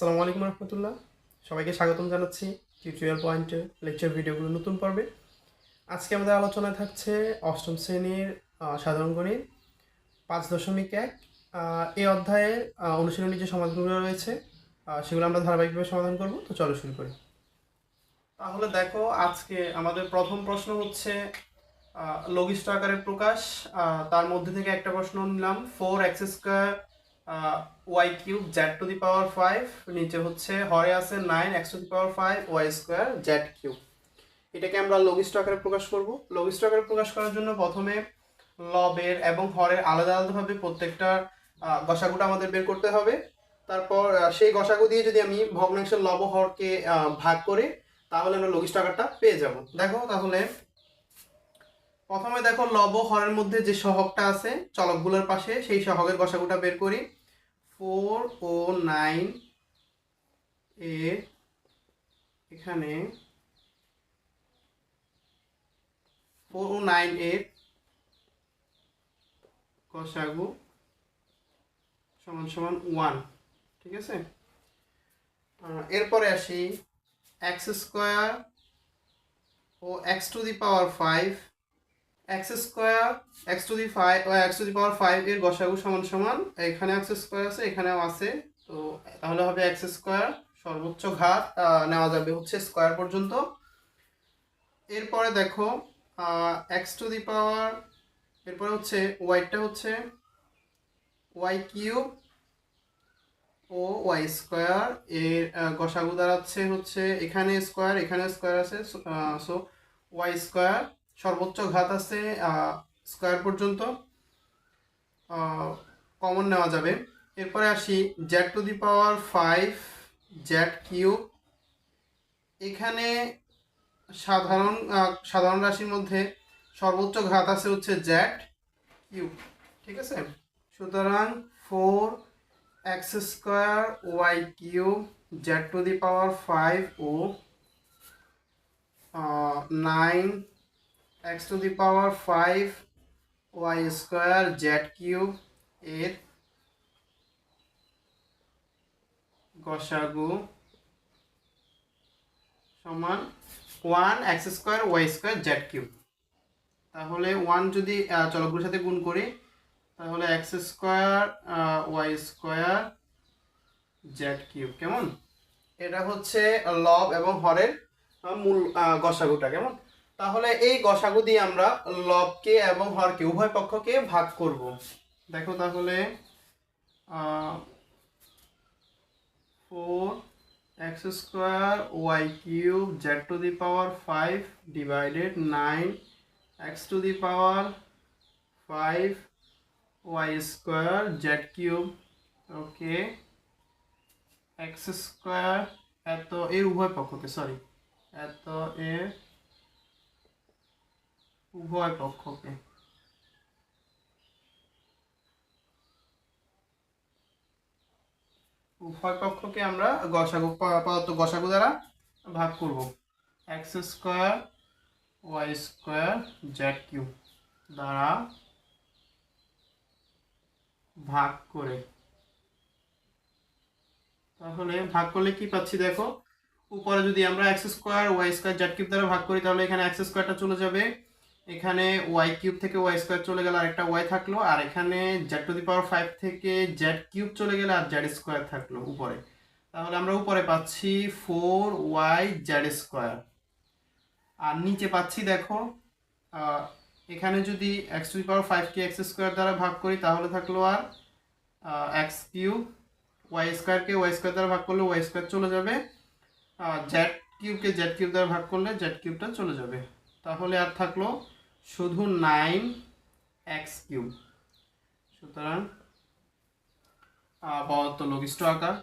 আসসালামু আলাইকুম রহমতুল্লাহ। সবাইকে স্বাগতম জানাচ্ছি টিউটোরিয়াল পয়েন্টের লেকচার ভিডিওগুলো নতুন পর্বে। আজকে আমাদের আলোচনায় থাকছে অষ্টম শ্রেণির সাধারণ গণিত, পাঁচ দশমিক এক। এই অধ্যায়ে অনুশীলনী যে সমাধানগুলো রয়েছে সেগুলো আমরা ধারাবাহিকভাবে সমাধান করব। তো চলো শুরু করি। তাহলে দেখো, আজকে আমাদের প্রথম প্রশ্ন হচ্ছে লঘিষ্ঠ আকারের প্রকাশ। তার মধ্যে থেকে একটা প্রশ্ন নিলাম। Four x square y cube z to the power five নিচে হচ্ছে হরে আছে nine x to the power five y square z cube এটাকে আমরা লঘিষ্ঠ আকারে প্রকাশ করব। লঘিষ্ঠ আকারে প্রকাশ করার জন্য প্রথমে লবের এবং হরের আলাদা আলাদাভাবে প্রত্যেকটা গসাগুটা আমাদের বের করতে হবে। তারপর সেই গসাগু দিয়ে যদি আমি ভগ্নাংশের লব হরকে ভাগ করি, তাহলে আমরা লঘিষ্ঠ আকারটা পেয়ে যাব। দেখো, তাহলে প্রথমে দেখো লব হরের মধ্যে যে সহগটা আছে, চলকগুলোর পাশে, সেই সহগের গসাগুটা বের করি। নাইন এর এখানে ফোর ও নাইন এর গসাগু সমান সমান ওয়ান, ঠিক আছে? এরপরে আসি, x square O x to the power five x square, x to the five x to the power five এর গসাগু সমান সমান। এখানে এক্স স্কোয়ার আছে, এখানেও আছে। তো তাহলে হবে এক্স স্কোয়ার সর্বোচ্চ ঘাত নেওয়া যাবে হচ্ছে স্কোয়ার পর্যন্ত। এরপরে দেখো এক্স টু দি পাওয়ার, এরপরে হচ্ছে ওয়াইটা হচ্ছে ওয়াই কিউব ও ওয়াই স্কোয়ার এর গসাগু দাঁড়াচ্ছে হচ্ছে এখানে স্কোয়ার এখানে স্কোয়ার আছে সো ওয়াই স্কোয়ার সর্বোচ্চ ঘাত আছে স্কোয়ার পর্যন্ত কমন নেওয়া যাবে। এরপরে আসি z to the power five z cube এখানে সাধারণ সাধারণ রাশির মধ্যে সর্বোচ্চ ঘাত আছে হচ্ছে জেড কিউব ঠিক আছে? সুতরাং four x square y cube z to the power five O nine x to the power five y square z cube এর গসাগু সমান one x square y square z cube. তাহলে ওয়ান যদি চলকগুলোর সাথে গুণ করি, তাহলে x square y square z cube, কেমন? এটা হচ্ছে লব এবং হরের মূল গসাগুটা কেমন? তাহলে এই গসাগু দিয়ে আমরা লবকে এবং হরকে, উভয় পক্ষকে ভাগ করব। দেখো তাহলে four x square y cube z to the power five divided nine x to the power five y square z cube okay x square এত এর উভয় পক্ষকে সরি এত এর উভয় পক্ষকে। উভয় পক্ষকে আমরা গসাগু পদার্থ গসাগু দ্বারা ভাগ করব। X square, y square, z cube দ্বারা ভাগ করে। তাহলে ভাগ করলে কি পাচ্ছি দেখো? উপরে যদি আমরা x square, y square, z cube দ্বারা ভাগ করি, তাহলে এখানে এক্স স্কোয়ারটা চলে যাবে এখানে ওয়াই কিউব থেকে ওয়াই স্কোয়ার চলে গেলে, আরেকটা ওয়াই থাকল, আর এখানে z to the power five থেকে জেড কিউব চলে গেলে আর জেড স্কোয়ার থাকল উপরে। তাহলে আমরা উপরে পাচ্ছি ফোর ওয়াই জেড স্কোয়ার আর নিচে পাচ্ছি দেখো এখানে যদি এক্স টু দি পাওয়ার ফাইভকে এক্স স্কোয়ার দ্বারা ভাগ করি, তাহলে থাকল আর এক্স কিউব ওয়াই স্কোয়ারকে ওয়াই স্কোয়ার দ্বারা ভাগ করলে ওয়াই স্কোয়ার চলে যাবে জেড কিউবকে জেড কিউব দ্বারা ভাগ করলে জেড কিউবটা চলে যাবে। তাহলে আর থাকল শুধু নাইন এক্স কিউব। সুতরাং পদার্থ লঘিষ্ঠ আকার।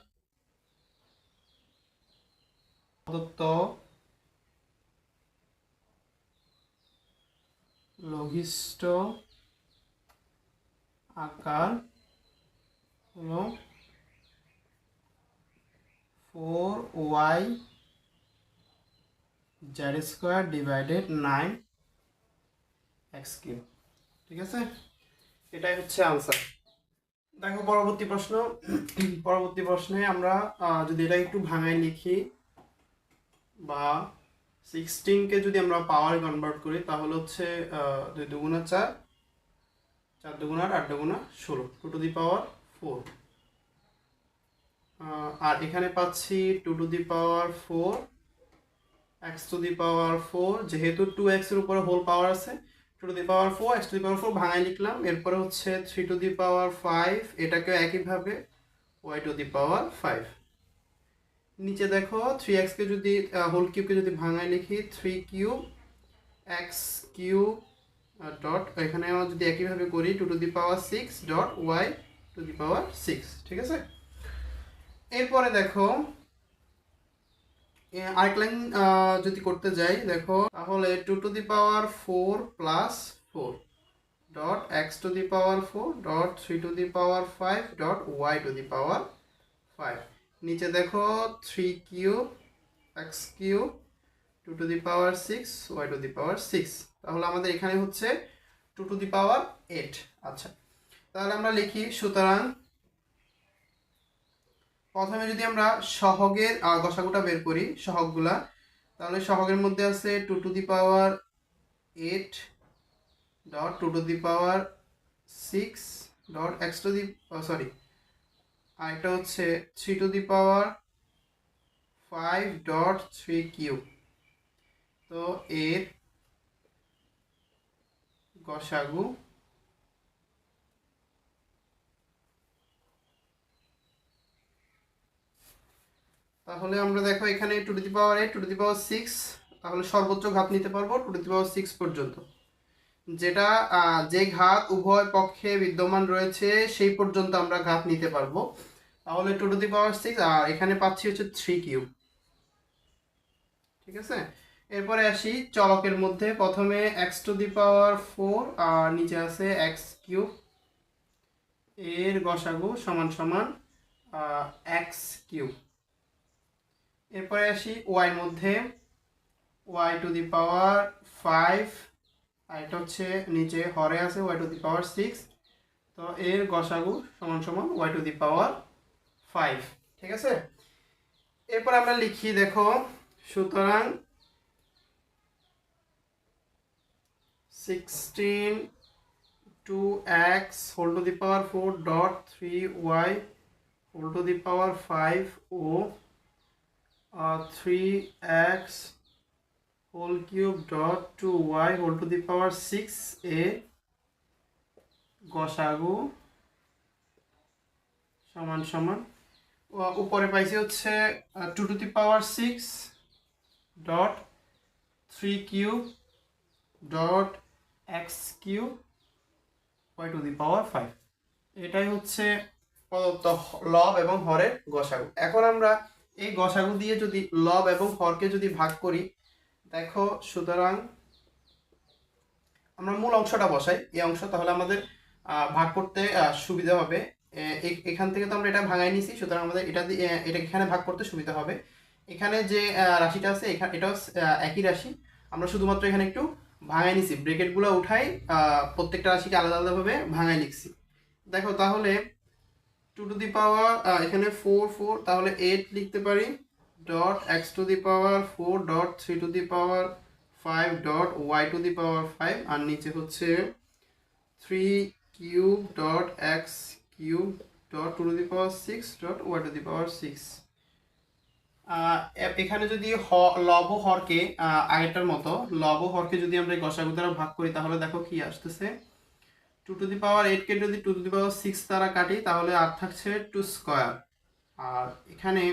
পদার্থ লঘিষ্ঠ আকার হলো four y z square divided nine x ঠিক আছে? এটাই হচ্ছে আনসার দেখো, পরবর্তী প্রশ্ন। পরবর্তী প্রশ্নে আমরা যদি এটা একটু ভাঙায় লিখি, বা সিক্সটিনকে যদি আমরা পাওয়ার কনভার্ট করি, তাহলে হচ্ছে দুই দুগুণা চার চার দুগুণা আট দুগুণা ষোলো two to the power four আর এখানে পাচ্ছি two to the power four x to the power four যেহেতু টু এক্সের উপরে হোল পাওয়ার আছে two to the power four x to the power four ভাঙায় লিখলাম। এরপরে হচ্ছে three to the power five এটাকেও একইভাবে y to the power five নিচে দেখো থ্রি এক্সকে যদি হোল কিউবকে যদি ভাঙায় লিখি three cube x cube dot এখানে যদি একইভাবে করি two to the power six dot y to the power six ঠিক আছে? এরপরে দেখো আরেক লাইন যদি করতে যাই, দেখো, তাহলে two to the power four plus four dot x to the power four dot three to the power five dot y to the power five নিচে দেখো three cube x cube two to the power six y to the power six তাহলে আমাদের এখানে হচ্ছে two to the power eight আচ্ছা তাহলে আমরা লিখি, সুতরাং প্রথমে যদি আমরা সহগের গসাগুটা বের করি, সহগগুলা, তাহলে সহগের মধ্যে আছে two to the power eight dot two to the power six dot x to the sorry, আর এটা হচ্ছে three to the power five dot three cube. তো এর গসাগু তাহলে আমরা দেখো এখানে two to the power eight two to the power six তাহলে সর্বোচ্চ ঘাত নিতে পারব two to the power six পর্যন্ত। যেটা যে ঘাত উভয় পক্ষে বিদ্যমান রয়েছে, সেই পর্যন্ত আমরা ঘাত নিতে পারব। তাহলে two to the power six আর এখানে পাচ্ছি হচ্ছে থ্রি কিউব ঠিক আছে? এরপরে আসি চলকের মধ্যে। প্রথমে x to the power four আর নিচে আছে এক্স কিউব এর গসাগু সমান সমান এক্স কিউব এরপরে আসি ওয়াই মধ্যে y to the power five আর এটা হচ্ছে নিচে হরে আছে y to the power six তো এর গসাগু সমান সমান y to the power five ঠিক আছে? এরপর আমরা লিখি, দেখো, সুতরাং sixteen two x whole to the power four dot three y whole to the power five O three x whole cube dot two y whole to the power six এ গসাগু সমান সমান। উপরে পাইছি হচ্ছে two to the power six dot three cube dot x cube y to the power five এটাই হচ্ছে প্রদত্ত লব এবং হরের গসাগু। এখন আমরা এই গসাগু দিয়ে যদি লব এবং হরকে যদি ভাগ করি, দেখো সুতরাং আমরা মূল অংশটা বসাই। এই অংশ তাহলে আমাদের ভাগ করতে সুবিধা হবে। এখান থেকে তো আমরা এটা ভাঙাই নিছি, সুতরাং আমাদের এটা দিয়ে এটা এখানে ভাগ করতে সুবিধা হবে। এখানে যে রাশিটা আছে এখানে এটাও একই রাশি। আমরা শুধুমাত্র এখানে একটু ভাঙাই নিছি। ব্রেকেটগুলো উঠাই প্রত্যেকটা রাশিকে আলাদা আলাদাভাবে ভাঙাই লিখছি দেখো তাহলে টু টু দি পাওয়ার এখানে ফোর ফোর তাহলে এইট লিখতে পারি dot x to the power four dot three to the power five dot y to the power five আর নিচে হচ্ছে three cube dot x cube dot two to the power six dot y to the power six এখানে যদি হ, লব হরকে আগেরটার মতো, লব হরকে যদি আমরা গসাগু ভাগ করি, তাহলে দেখো কি আসতেছে? টু টু দি পাওয়ার এইটকে যদি two to the power six দ্বারা কাটি, তাহলে আর থাকছে টু স্কোয়ার আর এখানে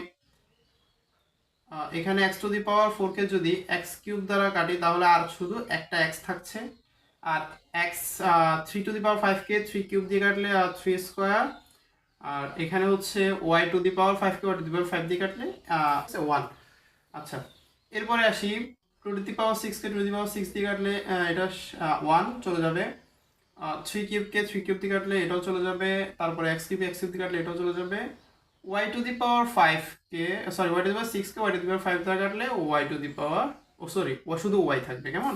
এখানে এক্স টু দি পাওয়ার ফোরকে যদি এক্স কিউব দ্বারা কাটি, তাহলে আর শুধু একটা এক্স থাকছে। আর x three to the power ফাইভকে three cube দিয়ে কাটলে থ্রি স্কোয়ার আর এখানে হচ্ছে Y to the power ফাইভকে y to the power five দিয়ে কাটলে ওয়ান আচ্ছা এরপরে আসি টু টু দি পাওয়ার সিক্সকে টু দি পাওয়ার সিক্স দিয়ে কাটলে এটা ওয়ান চলে যাবে। থ্রি কিউবকে থ্রি কিউব দিয়ে কাটলে এটাও চলে যাবে, তারপরে এক্স কিউব এক্স কিউব কাটলে এটাও চলে যাবে। Y to the power ফাইভকে sorry y to the power সিক্সকে y to the power five দ্বারা কাটলে Y to the power O sorry ও শুধু ওয়াই থাকবে, কেমন?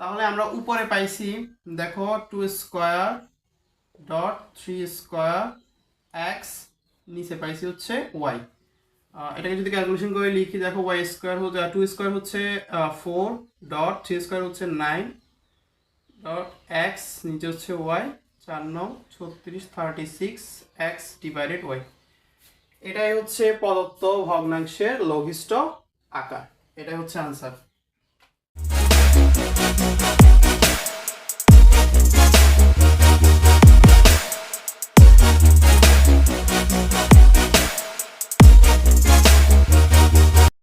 তাহলে আমরা উপরে পাইছি, দেখো two square dot three square x নিচে পাইছি হচ্ছে ওয়াই এটাকে যদি ক্যালকুলেশন করে লিখি, দেখো ওয়াই স্কোয়ার হচ্ছে টু স্কোয়ার হচ্ছে ফোর ডট থ্রি স্কোয়ার হচ্ছে নাইন ডট এক্স নিচে হচ্ছে ওয়াই চার ছত্রিশ thirty six x divided y এটাই হচ্ছে প্রদত্ত ভগ্নাংশের লঘিষ্ঠ আকার। এটাই হচ্ছে আনসার